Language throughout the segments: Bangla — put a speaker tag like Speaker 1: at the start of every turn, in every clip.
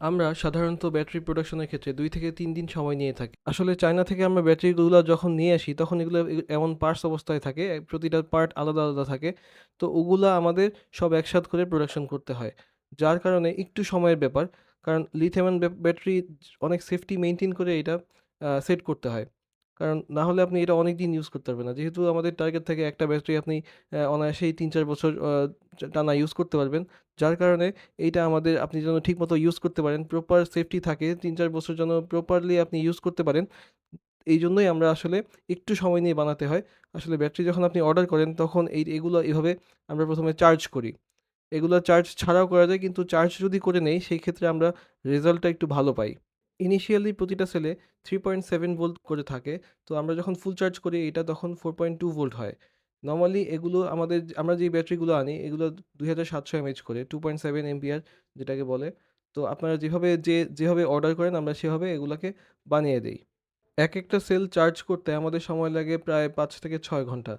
Speaker 1: আমরা সাধারণত ব্যাটারি প্রোডাকশনের ক্ষেত্রে দুই থেকে তিন দিন সময় নিয়ে থাকি। আসলে চায়না থেকে আমরা ব্যাটারিগুলো যখন নিয়ে আসি তখন এগুলো এমন পার্টস অবস্থায় থাকে, প্রতিটা পার্ট আলাদা, আলাদা থাকে। তো ওগুলো আমাদের সব একসাথ করে প্রোডাকশন করতে হয়। যার কারণে একটু সময়ের ব্যাপার। কারণ লিথিয়াম ব্যাটারি অনেক সেফটি মেইনটেইন করে এটা সেট করতে হয়। কারণ না হলে আপনি এটা অনেক দিন ইউজ করতে পারবেন না। যেহেতু আমাদের টার্গেট থাকে একটা ব্যাটারি আপনি অনায়াসেই ৩-৪ বছর টানা ইউজ করতে পারবেন। যার কারণে এইটা আমাদের আপনি যেন ঠিকমতো ইউজ করতে পারেন, প্রপার সেফটি থাকে ৩-৪ বছর যেন প্রপারলি আপনি ইউজ করতে পারেন। এই জন্যই আমরা আসলে একটু সময় নিয়ে বানাতে হয়। আসলে ব্যাটারি যখন আপনি অর্ডার করেন তখন এই এগুলো এভাবে আমরা প্রথমে চার্জ করি। এগুলো চার্জ ছাড়াও করা যায় কিন্তু চার্জ যদি করে নেই সেই ক্ষেত্রে আমরা রেজাল্টটা একটু ভালো পাই। ইনিশিয়ালি প্রতিটা সেলে 3.7 ভোল্ট করে থাকে। তো আমরা যখন ফুল চার্জ করি এটা তখন 4.2 ভোল্ট হয়। নরমালি এগুলো আমাদের আমরা যে ব্যাটারিগুলো আনি, এগুলো 2700 এমএইচ করে 2.7 এম্পিয়ার যেটাকে বলে। তো আপনারা যেভাবে যে, যেভাবে অর্ডার করেন, আমরা সেভাবে এগুলোকে বানিয়ে দেই। একেকটা সেল চার্জ করতে আমাদের সময় লাগে প্রায় পাঁচ থেকে ছয় ঘণ্টা।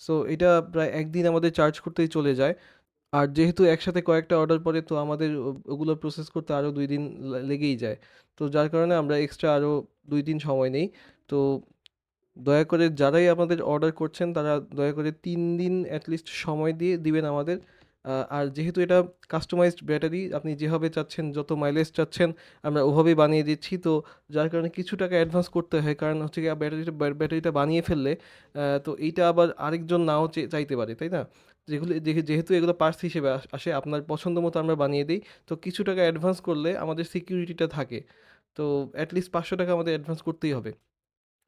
Speaker 1: সো এটা প্রায় একদিন আমাদের চার্জ করতেই চলে যায়। আর যেহেতু একসাথে কয়েকটা অর্ডার পড়ে, তো আমাদের ওগুলো প্রসেস করতে আরও দুই দিন লেগেই যায়। তো যার কারণে আমরা এক্সট্রা আরও দুই দিন সময় নেই। তো দয়া করে যারাই আমাদের অর্ডার করছেন তারা দয়া করে তিন দিন এট লিস্ট সময় দিয়ে দিবেন আমাদের। আর যেহেতু এটা কাস্টমাইজড ব্যাটারি আপনি যেভাবে চাচ্ছেন, যত মাইলেজ চাচ্ছেন আমরা ওভাবেই বানিয়ে দিচ্ছি। তো যার কারণে কিছু টাকা অ্যাডভান্স করতে হয়। কারণ হচ্ছে গিয়ে ব্যাটারিটা ব্যাটারিটা বানিয়ে ফেললে তো এইটা আবার আরেকজন নাও চাইতে পারে, তাই না? যেগুলো যেহে যেহেতু এগুলো পার্টস হিসেবে আসে আপনার পছন্দ মতো আমরা বানিয়ে দিই তো কিছু টাকা অ্যাডভান্স করলে আমাদের সিকিউরিটিটা থাকে। তো এট লিস্ট ৳৫০০ আমাদের অ্যাডভান্স করতেই হবে।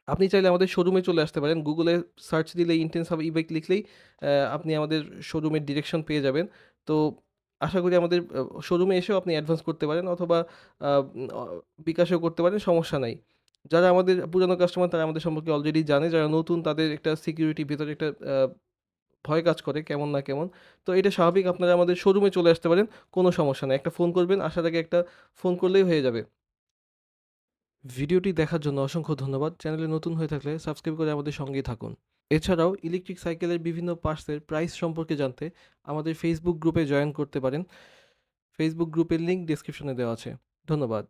Speaker 1: আপনি চাইলে আমাদের শোরুমে চলে আসতে পারেন। গুগলে সার্চ দিলেই ইন্টেন্স হাব ই-বাইক লিখলেই আপনি আমাদের শোরুমের ডিরেকশন পেয়ে যাবেন। তো আশা করি আমাদের শোরুমে এসেও আপনি অ্যাডভান্স করতে পারেন অথবা বিকাশেও করতে পারেন, সমস্যা নাই। যারা আমাদের পুরানো কাস্টমার তারা আমাদের সম্পর্কে অলরেডি জানে। যারা নতুন তাদের একটা সিকিউরিটি ভেতরে একটা ভয় কাজ করে কেমন না কেমন। তো এটা স্বাভাবিক আপনারা আমাদের শোরুমে চলে আসতে পারেন। কোনো সমস্যা নাই। একটা ফোন করবেন, আসার আগে একটা ফোন করলেই হয়ে যাবে। ভিডিওটি দেখার জন্য অসংখ্য ধন্যবাদ। চ্যানেলে নতুন হয়ে থাকলে সাবস্ক্রাইব করে আমাদের সঙ্গেই থাকুন। এছাড়াও ইলেকট্রিক সাইকেলের বিভিন্ন পার্টসের প্রাইস সম্পর্কে জানতে আমাদের ফেসবুক গ্রুপে জয়েন করতে পারেন। ফেসবুক গ্রুপের লিঙ্ক ডিসক্রিপশনে দেওয়া আছে। ধন্যবাদ।